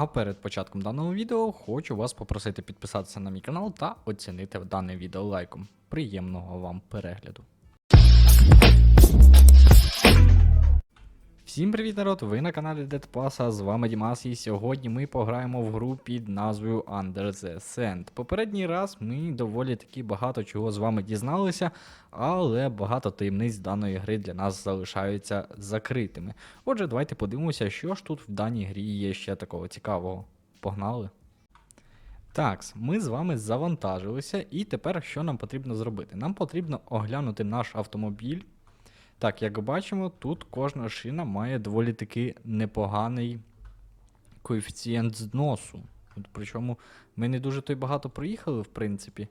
А перед початком даного відео хочу вас попросити підписатися на мій канал та оцінити дане відео лайком. Приємного вам перегляду. Всім привіт, народ! Ви на каналі Dead Pass, а з вами Дімас, і сьогодні ми пограємо в гру під назвою Under the Sand. Попередній раз ми доволі таки багато чого з вами дізналися, але багато таємниць даної гри для нас залишаються закритими. Отже, давайте подивимося, що ж тут в даній грі є ще такого цікавого. Погнали! Так, ми з вами завантажилися, і тепер що нам потрібно зробити? Нам потрібно оглянути наш автомобіль. Так, як бачимо, тут кожна шина має доволі таки непоганий коефіцієнт зносу. От, причому ми не дуже то багато проїхали, в принципі.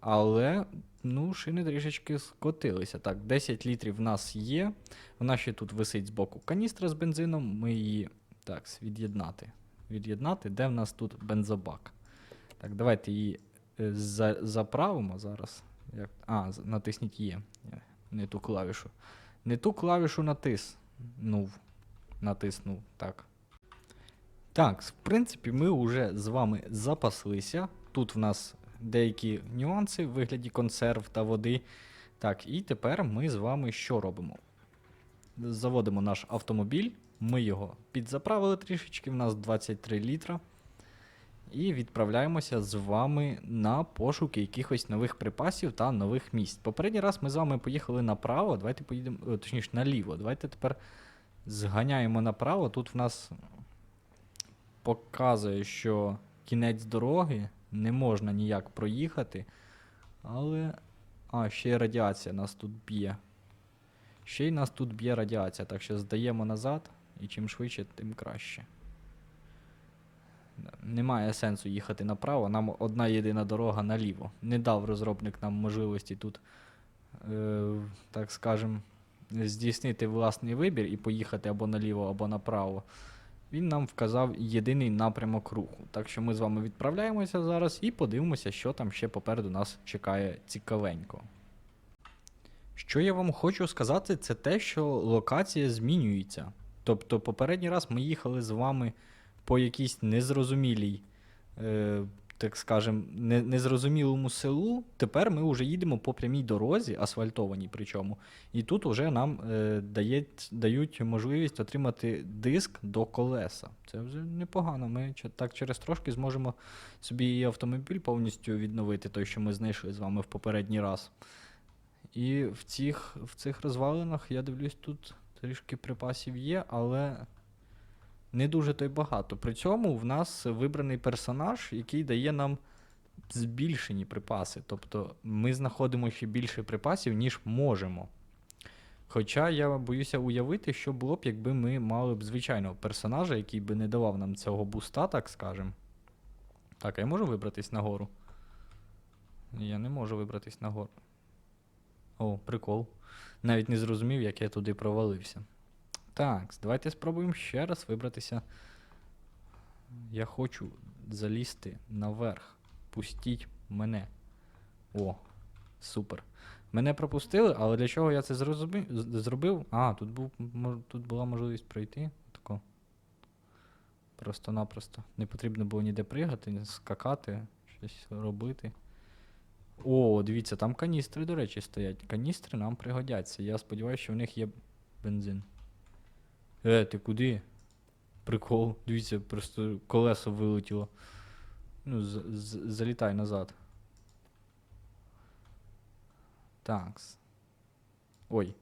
Але ну, шини трішечки скотилися. Так, 10 літрів в нас є. Вона ще тут висить збоку каністра з бензином. Ми її так, від'єднати. Від'єднати, де в нас тут бензобак? Так, давайте її е, за, заправимо зараз. А, натисніть є. Не ту клавішу. Не ту клавішу натиснув. Натиснув, так. Так, в принципі, ми вже з вами запаслися. Тут в нас деякі нюанси в вигляді консерв та води. Так, і тепер ми з вами що робимо? Заводимо наш автомобіль, ми його підзаправили трішечки, в нас 23 літра. І відправляємося з вами на пошуки якихось нових припасів та нових місць. Попередній раз ми з вами поїхали направо, давайте поїдемо, точніше наліво. Давайте тепер зганяємо направо. Тут в нас показує, що кінець дороги не можна ніяк проїхати. Але. А, ще й радіація нас тут б'є. Ще й нас тут б'є радіація, так що здаємо назад, і чим швидше, тим краще. Немає сенсу їхати направо, нам одна єдина дорога наліво. Не дав розробник нам можливості тут, е, так скажем, здійснити власний вибір і поїхати або наліво, або направо. Він нам вказав єдиний напрямок руху. Так що ми з вами відправляємося зараз і подивимося, що там ще попереду нас чекає цікавенько. Що я вам хочу сказати, це те, що локація змінюється. Тобто, попередній раз ми їхали з вами по якійсь незрозумілій, е, так скажем, не, незрозумілому селу. Тепер ми вже їдемо по прямій дорозі, асфальтованій причому. І тут вже нам е, дає, дають можливість отримати диск до колеса. Це вже непогано. Ми так через трошки зможемо собі і автомобіль повністю відновити, той, що ми знайшли з вами в попередній раз. І в цих, в цих розвалинах, я дивлюсь, тут трішки припасів є, але не дуже то й багато. При цьому в нас вибраний персонаж, який дає нам збільшені припаси. Тобто ми знаходимо ще більше припасів, ніж можемо. Хоча я боюся уявити, що було б, якби ми мали б звичайного персонажа, який би не давав нам цього буста, так скажем. Так, а я можу вибратись нагору? Я не можу вибратись нагору. О, прикол. Навіть не зрозумів, як я туди провалився. Так, давайте спробуємо ще раз вибратися. Я хочу залізти наверх. Пустіть мене. О, супер. Мене пропустили, але для чого я це зрозумів, зробив? А, тут, був, тут була можливість пройти. Тако. Просто-напросто. Не потрібно було ніде пригати, скакати, щось робити. О, дивіться, там каністри, до речі, стоять. Каністри нам пригодяться. Я сподіваюся, що в них є бензин. Е, ти куди? Прикол. Дивіться, просто колесо вилетіло. Ну, з- з- залітай назад. Такс. Ой.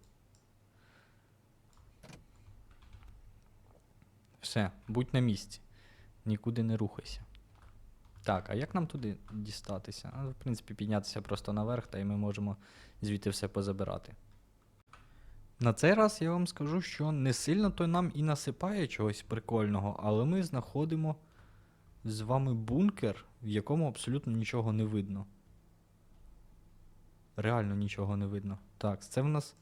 Все, будь на місці. Нікуди не рухайся. Так, а як нам туди дістатися? А, в принципі, піднятися просто наверх, та й ми можемо звідти все позабирати. На цей раз я вам скажу, що не сильно то нам і насипає чогось прикольного, але ми знаходимо з вами бункер, в якому абсолютно нічого не видно. Реально нічого не видно. Так, це в нас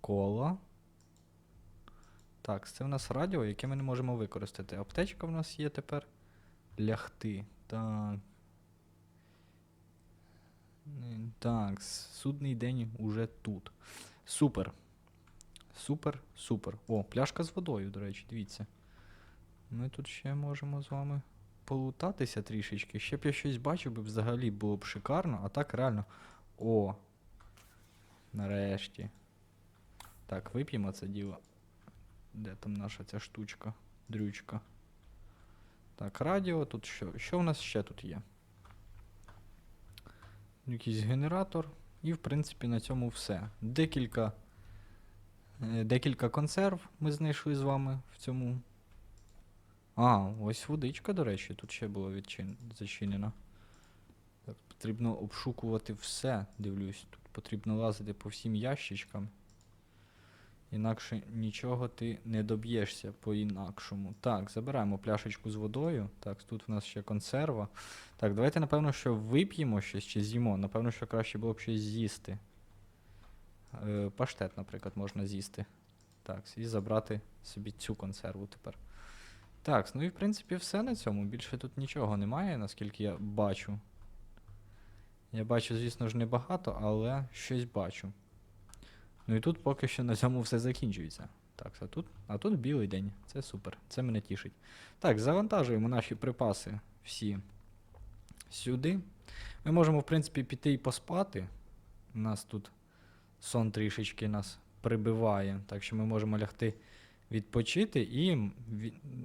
кола. Так, це в нас радіо, яке ми не можемо використати. Аптечка в нас є тепер. Лягти. Так. Так, судний день уже тут. Супер. Супер, супер. О, пляшка з водою, до речі, дивіться. Ми тут ще можемо з вами полутатися трішечки. Ще б я щось бачив би взагалі було б шикарно, а так реально. О! Нарешті. Так, вип'ємо це діло. Де там наша ця штучка? Дрючка. Так, радіо, тут що? Що у нас ще тут є? Якийсь генератор. І, в принципі, на цьому все. Декілька. Е, Декілька консерв ми знайшли з вами в цьому. А, ось водичка, до речі, тут ще була відчин... зачинена. Так, потрібно обшукувати все, дивлюсь. Тут потрібно лазити по всім ящичкам. Інакше нічого ти не доб'єшся по-інакшому. Так, забираємо пляшечку з водою. Так, тут в нас ще консерва. Так, давайте, напевно, що вип'ємо щось чи з'їмо. Напевно, що краще було б щось з'їсти. Е, паштет, наприклад, можна з'їсти. Так, і забрати собі цю консерву тепер. Так, ну і в принципі все на цьому. Більше тут нічого немає, наскільки я бачу. Я бачу, звісно ж, небагато, але щось бачу. Ну і тут поки що на цьому все закінчується. Так, а тут, а тут білий день. Це супер. Це мене тішить. Так, завантажуємо наші припаси всі сюди. Ми можемо, в принципі, піти і поспати. У нас тут сон трішечки нас прибиває, так що ми можемо лягти відпочити і,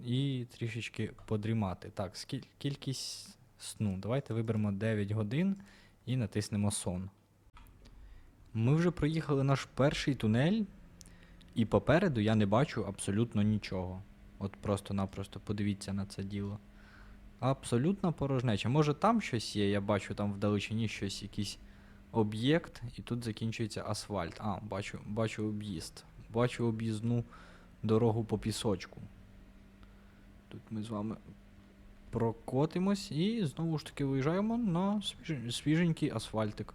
і трішечки подрімати. Так, скіль- кількість сну. Давайте виберемо 9 годин і натиснемо сон. Ми вже проїхали наш перший тунель, і попереду я не бачу абсолютно нічого. От просто-напросто подивіться на це діло. Абсолютно порожнеча. Може там щось є, я бачу там вдалечині щось, якийсь об'єкт, і тут закінчується асфальт. А, бачу, бачу об'їзд. Бачу об'їзну дорогу по пісочку. Тут ми з вами прокотимось і знову ж таки виїжджаємо на свіженький асфальтик.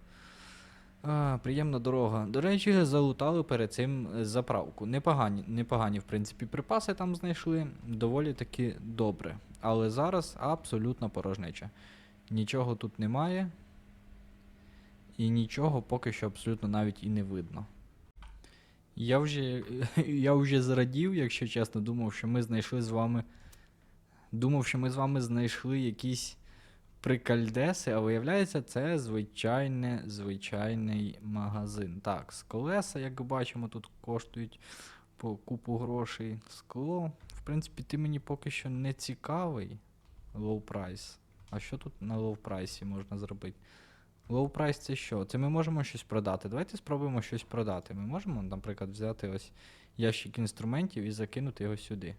А, приємна дорога. До речі, залутали перед цим заправку. Непогані, непогані, в принципі, припаси там знайшли. Доволі таки добре. Але зараз абсолютно порожнеча. Нічого тут немає. І нічого поки що абсолютно навіть і не видно. Я вже, я вже зрадів, якщо чесно, думав, що ми знайшли з вами. Думав, що ми з вами знайшли якісь прикальдеси, а виявляється, це звичайне, звичайний магазин. Так, з колеса, як бачимо, тут коштують по купу грошей. Скло. В принципі, ти мені поки що не цікавий. Low price. А що тут на low прайсі можна зробити? Low price це що? Це ми можемо щось продати. Давайте спробуємо щось продати. Ми можемо, наприклад, взяти ось ящик інструментів і закинути його сюди.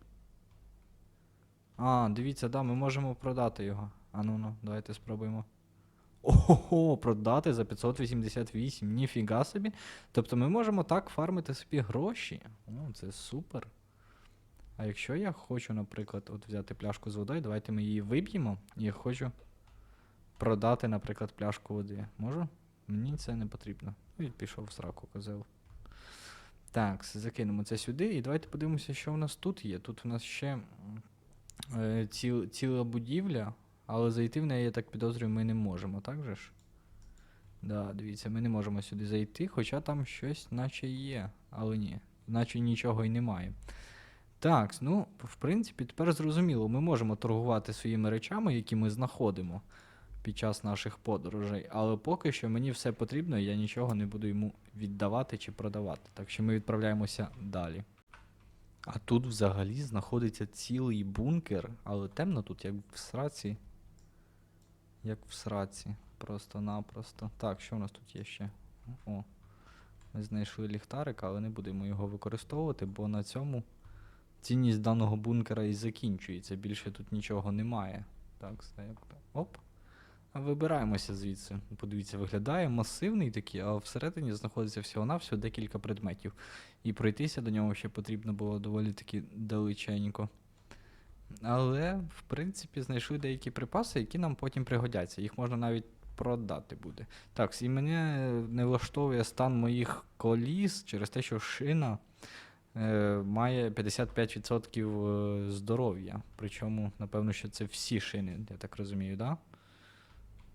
А, дивіться, да, ми можемо продати його. А ну ну, давайте спробуємо. Ого, продати за 588, ніфіга собі. Тобто ми можемо так фармити собі гроші. О, це супер. А якщо я хочу, наприклад, от взяти пляшку з водою, давайте ми її виб'ємо. Я хочу продати, наприклад, пляшку води. Можу? Мені це не потрібно. І пішов в сраку козел. Так, закинемо це сюди. І давайте подивимося, що у нас тут є. Тут у нас ще е, ціл, ціла будівля, але зайти в неї, я так підозрюю, ми не можемо, так же ж? Да, дивіться, ми не можемо сюди зайти, хоча там щось наче є, але ні, наче нічого й немає. Так, ну, в принципі, тепер зрозуміло, ми можемо торгувати своїми речами, які ми знаходимо під час наших подорожей, але поки що мені все потрібно, і я нічого не буду йому віддавати чи продавати. Так що ми відправляємося далі. А тут взагалі знаходиться цілий бункер, але темно тут, як в сраці. Як в сраці. Просто-напросто. Так, що у нас тут є ще? О. Ми знайшли ліхтарик, але не будемо його використовувати, бо на цьому цінність даного бункера і закінчується. Більше тут нічого немає. Так, все як. Оп. Вибираємося звідси. Подивіться, виглядає масивний такий, а всередині знаходиться всього-навсього декілька предметів. І пройтися до нього ще потрібно було доволі таки далеченько. Але, в принципі, знайшли деякі припаси, які нам потім пригодяться. Їх можна навіть продати буде. Так, і мене не влаштовує стан моїх коліс через те, що шина е, має 55% здоров'я. Причому, напевно, що це всі шини, я так розумію, так? Да?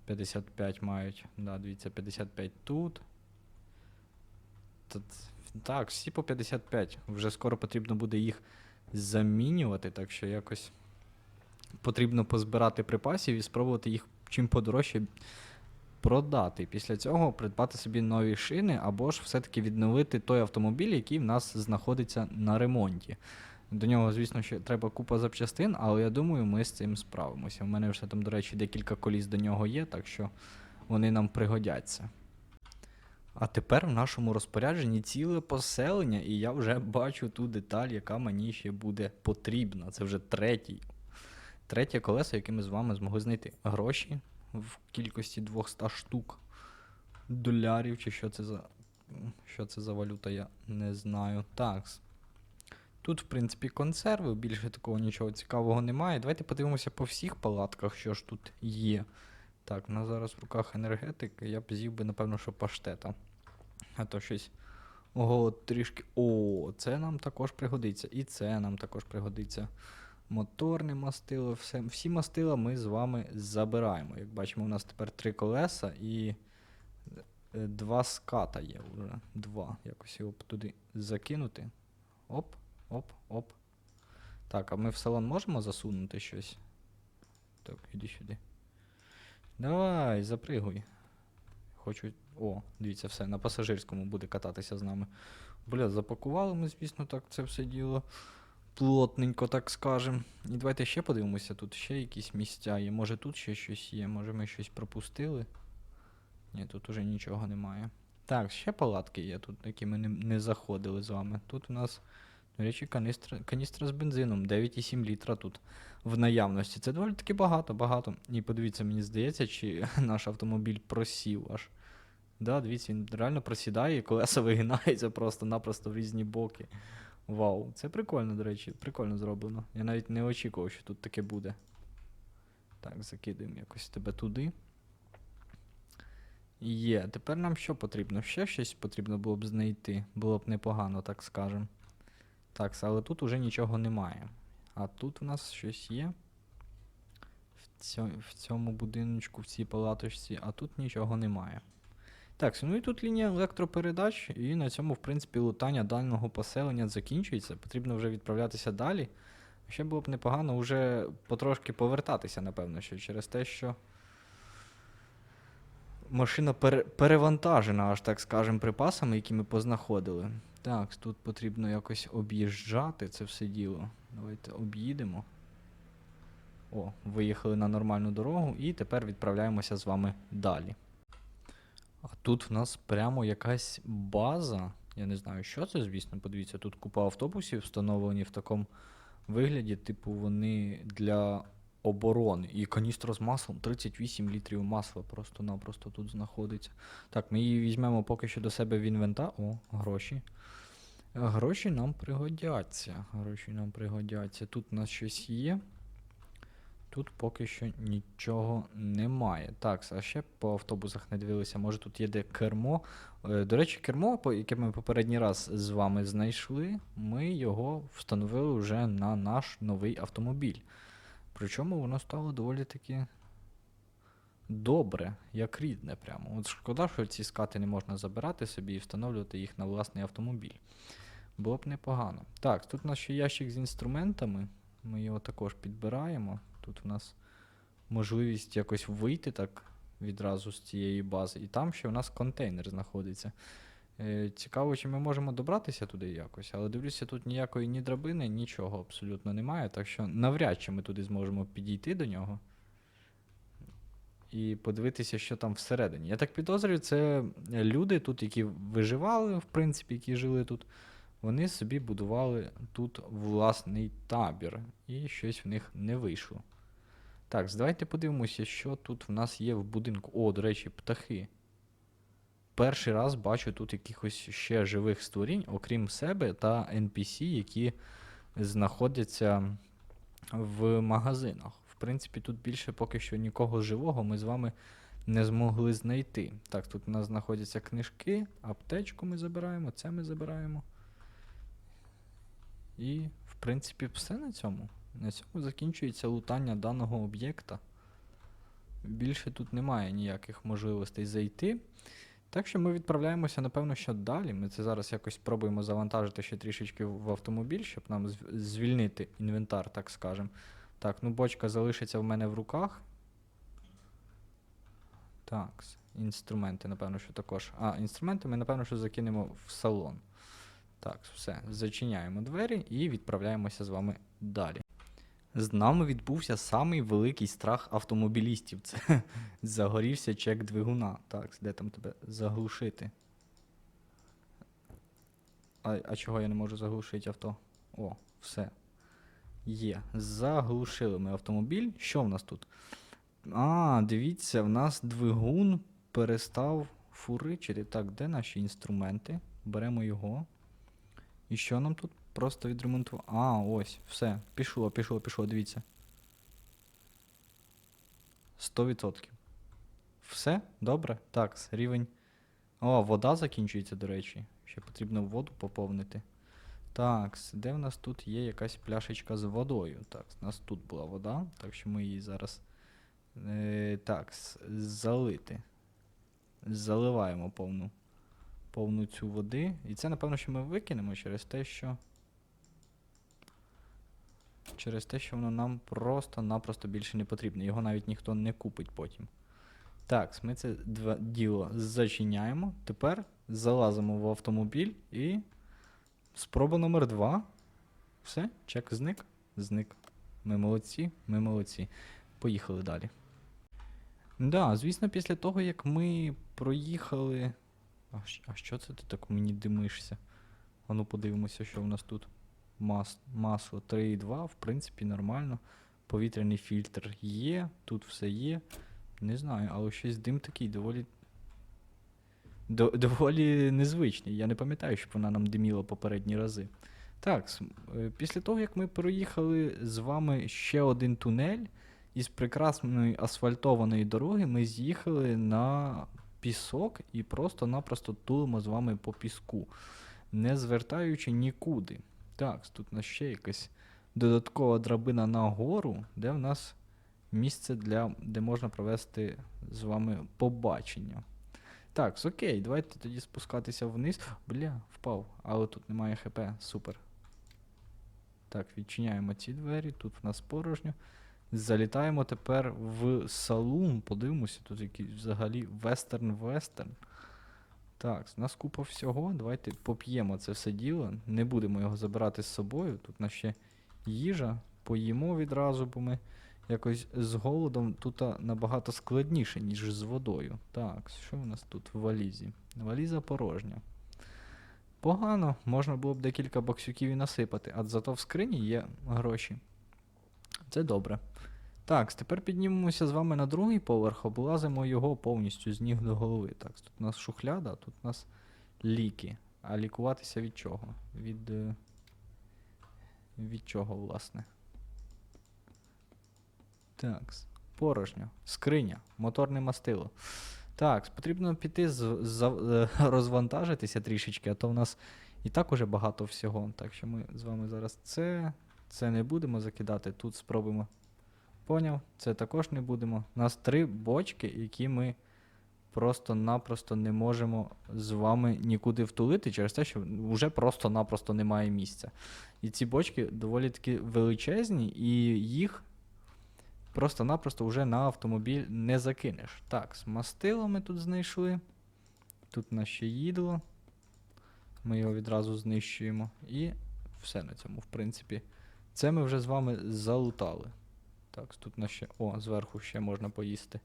55 мають. Да, дивіться, 55 тут. Тут. Так, всі по 55. Вже скоро потрібно буде їх замінювати, так що якось потрібно позбирати припасів і спробувати їх чим подорожче продати. Після цього придбати собі нові шини або ж все-таки відновити той автомобіль, який в нас знаходиться на ремонті. До нього, звісно, ще треба купа запчастин, але я думаю, ми з цим справимося. У мене вже там, до речі, декілька коліс до нього є, так що вони нам пригодяться. А тепер в нашому розпорядженні ціле поселення, і я вже бачу ту деталь, яка мені ще буде потрібна. Це вже третій. Третє колесо, яке ми з вами змогли знайти. Гроші в кількості 200 штук долярів, чи що це за. Що це за валюта, я не знаю. Так. Тут, в принципі, консерви, більше такого нічого цікавого немає. Давайте подивимося по всіх палатках, що ж тут є. Так, у нас зараз в руках енергетик, я б з'їв би, напевно, що паштета. А то щось. Ого, трішки. О, це нам також пригодиться. І це нам також пригодиться. Моторне мастило, все, всі мастила ми з вами забираємо. Як бачимо, у нас тепер три колеса і е, два ската є вже. Два. Якось його туди закинути. Оп, оп, оп. Так, а ми в салон можемо засунути щось? Так, іди сюди. Давай, запригуй. Хочу. О, дивіться, все, на пасажирському буде кататися з нами. Бля, запакували ми, звісно, так це все діло. Плотненько, так скажем. І давайте ще подивимося, тут ще якісь місця є. Може тут ще щось є, може ми щось пропустили. Ні, тут уже нічого немає. Так, ще палатки є тут, які ми не, не заходили з вами. Тут у нас, до речі, каністра, каністра з бензином, 9,7 літра тут в наявності. Це доволі таки багато, багато. І подивіться, мені здається, чи наш автомобіль просів аж. Да, дивіться, він реально просідає, і колеса вигинаються просто-напросто в різні боки. Вау, це прикольно, до речі, прикольно зроблено. Я навіть не очікував, що тут таке буде. Так, закидаємо якось тебе туди. Є, тепер нам що потрібно? Ще щось потрібно було б знайти. Було б непогано, так скажем. Так, але тут уже нічого немає. А тут у нас щось є. В, цьо, в цьому будиночку, в цій палаточці, а тут нічого немає. Так, ну і тут лінія електропередач, і на цьому, в принципі, лутання даного поселення закінчується. Потрібно вже відправлятися далі. Ще було б непогано вже потрошки повертатися, напевно, що через те, що машина пере- перевантажена, аж так скажем, припасами, які ми познаходили. Так, тут потрібно якось об'їжджати це все діло. Давайте об'їдемо. О, виїхали на нормальну дорогу і тепер відправляємося з вами далі. А тут в нас прямо якась база. Я не знаю, що це, звісно. Подивіться, тут купа автобусів встановлені в такому вигляді, типу, вони для оборони. І каністра з маслом 38 літрів масла просто-напросто тут знаходиться. Так, ми її візьмемо поки що до себе в інвентар. О, гроші. Гроші нам пригодяться. Гроші нам пригодяться. Тут у нас щось є. Тут поки що нічого немає. Так, а ще по автобусах не дивилися. Може тут є де кермо. Е, До речі, кермо, яке ми попередній раз з вами знайшли, ми його встановили вже на наш новий автомобіль. Причому воно стало доволі таки добре, як рідне прямо. От шкода, що ці скати не можна забирати собі і встановлювати їх на власний автомобіль. Було б непогано. Так, тут у нас ще ящик з інструментами. Ми його також підбираємо. Тут у нас можливість якось вийти так відразу з цієї бази. І там ще у нас контейнер знаходиться. Е, цікаво, чи ми можемо добратися туди якось, але дивлюся, тут ніякої ні драбини, нічого абсолютно немає, так що навряд чи ми туди зможемо підійти до нього і подивитися, що там всередині. Я так підозрюю, це люди тут, які виживали, в принципі, які жили тут. Вони собі будували тут власний табір, і щось в них не вийшло. Так, давайте подивимося, що тут в нас є в будинку. О, до речі, птахи. Перший раз бачу тут якихось ще живих створінь, окрім себе та NPC, які знаходяться в магазинах. В принципі, тут більше поки що нікого живого ми з вами не змогли знайти. Так, тут у нас знаходяться книжки, аптечку ми забираємо, це ми забираємо. І, в принципі, все на цьому. На цьому закінчується лутання даного об'єкта. Більше тут немає ніяких можливостей зайти. Так що ми відправляємося, напевно, що далі. Ми це зараз якось спробуємо завантажити ще трішечки в автомобіль, щоб нам звільнити інвентар, так скажем. Так, ну бочка залишиться в мене в руках. Так, інструменти, напевно, що також. А, інструменти ми, напевно, що закинемо в салон. Так, все. Зачиняємо двері і відправляємося з вами далі. З нами відбувся самий великий страх автомобілістів. Це загорівся чек двигуна. Так, де там тебе заглушити? А, а чого я не можу заглушити авто? О, все. Є. Заглушили ми автомобіль. Що в нас тут? А, дивіться, в нас двигун перестав фуричити. Так, де наші інструменти? Беремо його. І що нам тут? Просто відремонтувати. А, ось, все. Пішло, пішло, пішло, дивіться. 100%. Все? Добре? Так, рівень. О, вода закінчується, до речі. Ще потрібно воду поповнити. Так, де в нас тут є якась пляшечка з водою? Так, у нас тут була вода, так що ми її зараз. Е, так, залити. Заливаємо повну, повну цю води. І це, напевно, що ми викинемо через те, що. Через те, що воно нам просто-напросто більше не потрібно. Його навіть ніхто не купить потім. Так, ми це діло зачиняємо. Тепер залазимо в автомобіль і. Спроба номер два. Все, чек зник. Зник. Ми молодці, ми молодці. Поїхали далі. Да, звісно, після того, як ми проїхали. А, що це ти так мені димишся? А ну подивимося, що в нас тут. Мас, масло 3,2, в принципі, нормально. Повітряний фільтр є, тут все є. Не знаю, але щось дим такий доволі. До, доволі незвичний. Я не пам'ятаю, щоб вона нам диміла попередні рази. Так, е, після того, як ми проїхали з вами ще один тунель, із прекрасної асфальтованої дороги ми з'їхали на пісок і просто-напросто тулимо з вами по піску, не звертаючи нікуди. Так, тут у нас ще якась додаткова драбина на гору, де в нас місце, для, де можна провести з вами побачення. Так, окей, давайте тоді спускатися вниз. Бля, впав, але тут немає ХП, супер. Так, відчиняємо ці двері, тут в нас порожньо. Залітаємо тепер в салун, подивимося, тут якийсь взагалі вестерн-вестерн. Так, у нас купа всього. Давайте поп'ємо це все діло. Не будемо його забирати з собою. Тут у нас ще їжа, поїмо відразу, бо ми якось з голодом тут набагато складніше, ніж з водою. Так, що у нас тут в валізі? Валіза порожня. Погано, можна було б декілька боксюків і насипати, а зато в скрині є гроші. Це добре. Так, тепер піднімемося з вами на другий поверх, облазимо його повністю з ніг до голови. Так, тут у нас шухляда, тут у нас ліки. А лікуватися від чого? Від. е, Від чого, власне? Так, порожньо. Скриня, моторне мастило. Так, потрібно піти з, за, е, розвантажитися трішечки, а то в нас і так уже багато всього. Так що ми з вами зараз це, це не будемо закидати. Тут спробуємо. Поняв, це також не будемо. У нас три бочки, які ми просто-напросто не можемо з вами нікуди втулити через те, що вже просто-напросто немає місця. І ці бочки доволі таки величезні, і їх просто-напросто вже на автомобіль не закинеш. Так, з мастило ми тут знайшли. Тут нас ще їдло. Ми його відразу знищуємо. І все на цьому, в принципі. Це ми вже з вами залутали. Так, тут у нас ще. О, зверху ще можна поїсти.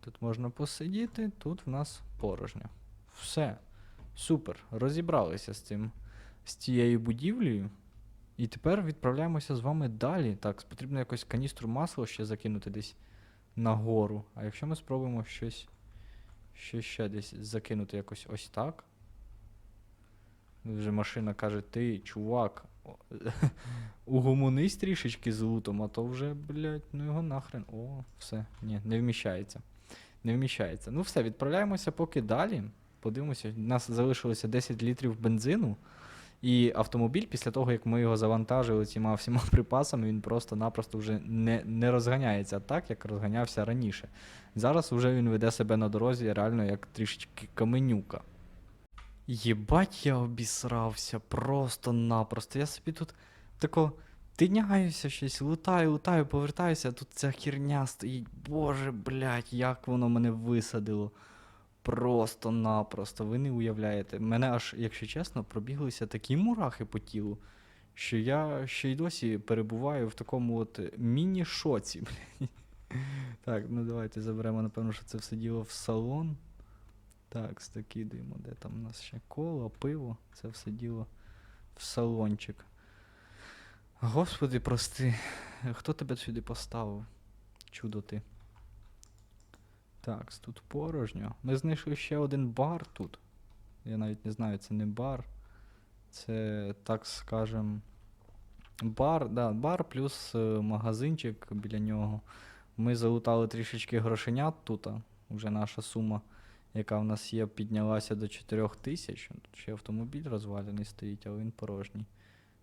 Тут можна посидіти, тут в нас порожньо. Все. Супер. Розібралися з цим, з цією будівлею. І тепер відправляємося з вами далі. Так, потрібно якось каністру масла ще закинути десь нагору. А якщо ми спробуємо щось, щось ще десь закинути якось ось так. Вже машина каже, ти, чувак, угомонись трішечки з лутом, а то вже, блядь, ну його нахрен. О, все, ні, не вміщається. Не вміщається. Ну все, відправляємося поки далі. Подивимося, у нас залишилося 10 літрів бензину. І автомобіль, після того, як ми його завантажили цими всіма припасами, він просто-напросто вже не, не розганяється так, як розганявся раніше. Зараз вже він веде себе на дорозі реально як трішечки каменюка. Єбать, я обісрався просто-напросто. Я собі тут тако Тиняюся щось, лутаю, лутаю, повертаюся, а тут ця херня стоїть. Боже, блядь, як воно мене висадило. Просто-напросто, ви не уявляєте. Мене аж, якщо чесно, пробіглися такі мурахи по тілу, що я ще й досі перебуваю в такому от міні-шоці. блядь. Так, ну давайте заберемо, напевно, що це все діло в салон. Так, закидуємо, де там у нас ще коло, пиво, це все діло в салончик. Господи, прости, хто тебе сюди поставив? Чудо ти. Так, тут порожньо. Ми знайшли ще один бар тут. Я навіть не знаю, це не бар. Це, так скажем, бар, да, бар плюс е, магазинчик біля нього. Ми залутали трішечки грошенят тут. Уже наша сума, яка в нас є, піднялася до 4 тисяч. Ще автомобіль розвалений стоїть, але він порожній.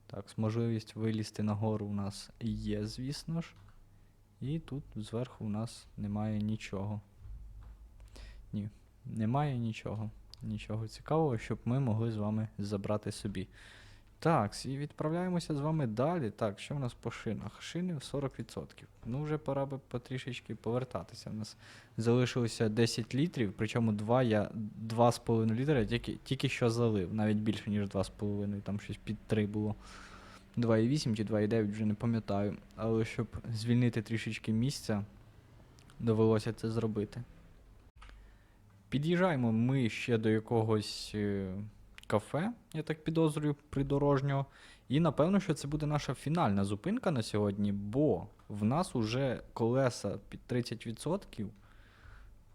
Так, можливість вилізти нагору у нас є, звісно ж. І тут зверху у нас немає нічого. Ні, немає нічого. Нічого цікавого, щоб ми могли з вами забрати собі. Так, і відправляємося з вами далі. Так, що в нас по шинах? Шини 40%. Ну, вже пора би потрішечки повертатися. У нас залишилося 10 літрів, причому 2 я 2,5 літра тільки, тільки що залив, навіть більше, ніж 2,5, там щось під 3 було. 2,8 чи 2,9 вже не пам'ятаю. Але щоб звільнити трішечки місця, довелося це зробити. Під'їжджаємо ми ще до якогось е, кафе, я так підозрюю, придорожнього. І напевно, що це буде наша фінальна зупинка на сьогодні, бо в нас уже колеса під 30%,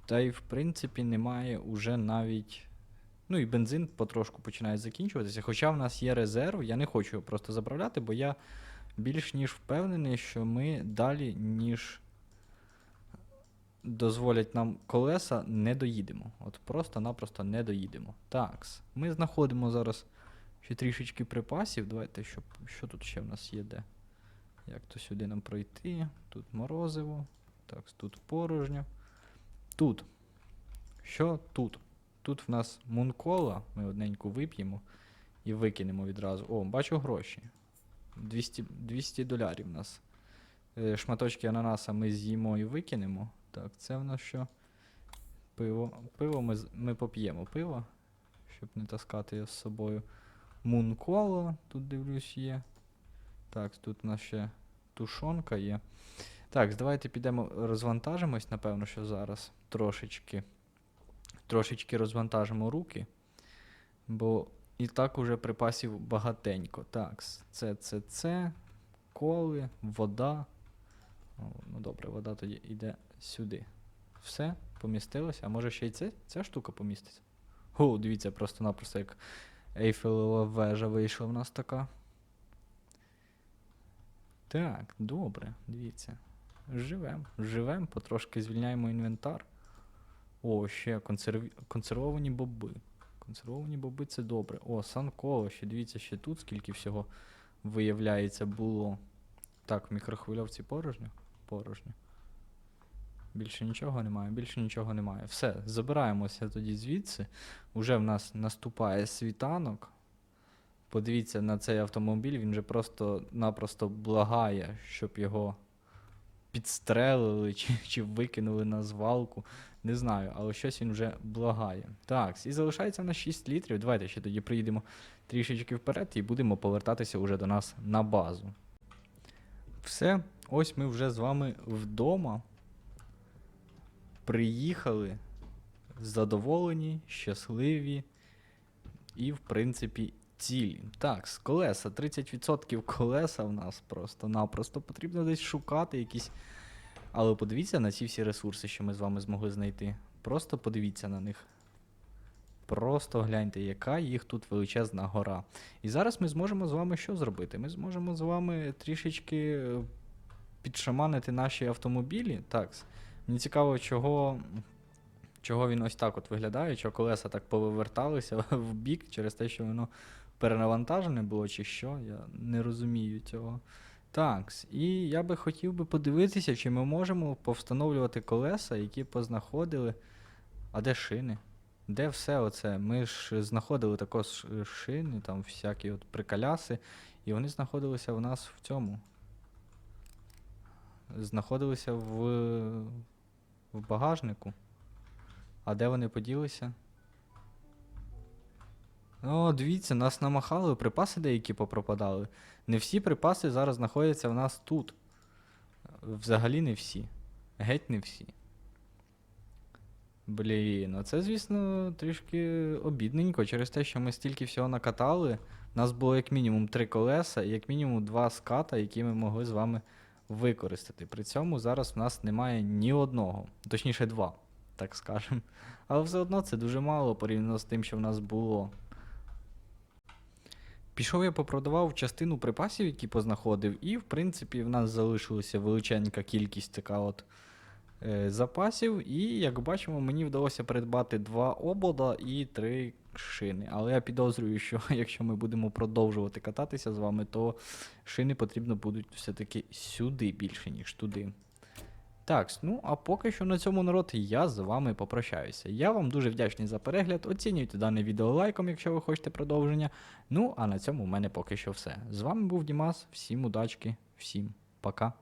та й в принципі немає уже навіть. Ну і бензин потрошку починає закінчуватися. Хоча в нас є резерв, я не хочу його просто заправляти, бо я більш ніж впевнений, що ми далі, ніж дозволять нам колеса, не доїдемо. От просто-напросто не доїдемо. Такс. Ми знаходимо зараз ще трішечки припасів. Давайте, щоб, що тут ще в нас є де? Як то сюди нам пройти? Тут морозиво. Так, тут порожньо. Тут. Що тут? Тут в нас мункола, ми одненьку вип'ємо і викинемо відразу. О, бачу гроші. 200, 200 долярів в нас. Е, Шматочки ананаса ми з'їмо і викинемо. Так, це в нас що? Пиво. Пиво ми, ми поп'ємо пиво, щоб не таскати його з собою. Мункола, тут дивлюсь, є. Так, тут у нас ще тушонка є. Так, давайте підемо розвантажимось, напевно, що зараз трошечки. Трошечки розвантажимо руки. Бо і так уже припасів багатенько. Так, це, це, це, коли, вода. Ну добре, вода тоді йде сюди. Все, помістилося. А може ще й це, ця штука поміститься? О, дивіться, просто-напросто як Ейфелева вежа вийшла в нас така. Так, добре, дивіться. Живем, живем, потрошки звільняємо інвентар. О, ще консерві... консервовані боби. Консервовані боби це добре. О, санколо, ще дивіться, ще тут скільки всього виявляється було. Так, в мікрохвильовці порожньо? Порожньо. Більше нічого немає, більше нічого немає. Все, забираємося тоді звідси. Уже в нас наступає світанок. Подивіться на цей автомобіль, він же просто-напросто благає, щоб його підстрелили чи, чи викинули на звалку. Не знаю, але щось він вже благає. Так, і залишається на 6 літрів. Давайте ще тоді приїдемо трішечки вперед і будемо повертатися уже до нас на базу. Все, ось ми вже з вами вдома. Приїхали задоволені, щасливі і, в принципі, цілі. Так, з колеса. 30% колеса в нас просто-напросто потрібно десь шукати якісь. Але подивіться на ці всі ресурси, що ми з вами змогли знайти. Просто подивіться на них. Просто гляньте, яка їх тут величезна гора. І зараз ми зможемо з вами що зробити? Ми зможемо з вами трішечки е, підшаманити наші автомобілі. Так, мені цікаво, чого, чого він ось так от виглядає, чого колеса так повиверталися в бік через те, що воно перенавантажене було, чи що. Я не розумію цього. Так, і я би хотів би подивитися, чи ми можемо повстановлювати колеса, які познаходили. А де шини? Де все оце? Ми ж знаходили також шини, там всякі от приколяси. І вони знаходилися в нас в цьому. Знаходилися в, в багажнику. А де вони поділися? О, дивіться, нас намахали, припаси деякі попропадали. Не всі припаси зараз знаходяться в нас тут. Взагалі не всі. Геть не всі. Блін, ну це, звісно, трішки обідненько через те, що ми стільки всього накатали. У нас було як мінімум три колеса і як мінімум два ската, які ми могли з вами використати. При цьому зараз в нас немає ні одного, точніше два, так скажемо. Але все одно це дуже мало порівняно з тим, що в нас було. Пішов я попродавав частину припасів, які познаходив, і в принципі в нас залишилася величенька кількість така от е, запасів. І як бачимо, мені вдалося придбати два обода і три шини. Але я підозрюю, що якщо ми будемо продовжувати кататися з вами, то шини потрібно будуть все-таки сюди більше, ніж туди. Так, ну а поки що на цьому народ я з вами попрощаюся. Я вам дуже вдячний за перегляд. Оцінюйте дане відео лайком, якщо ви хочете продовження. Ну, а на цьому в мене поки що все. З вами був Дімас, всім удачки, всім пока.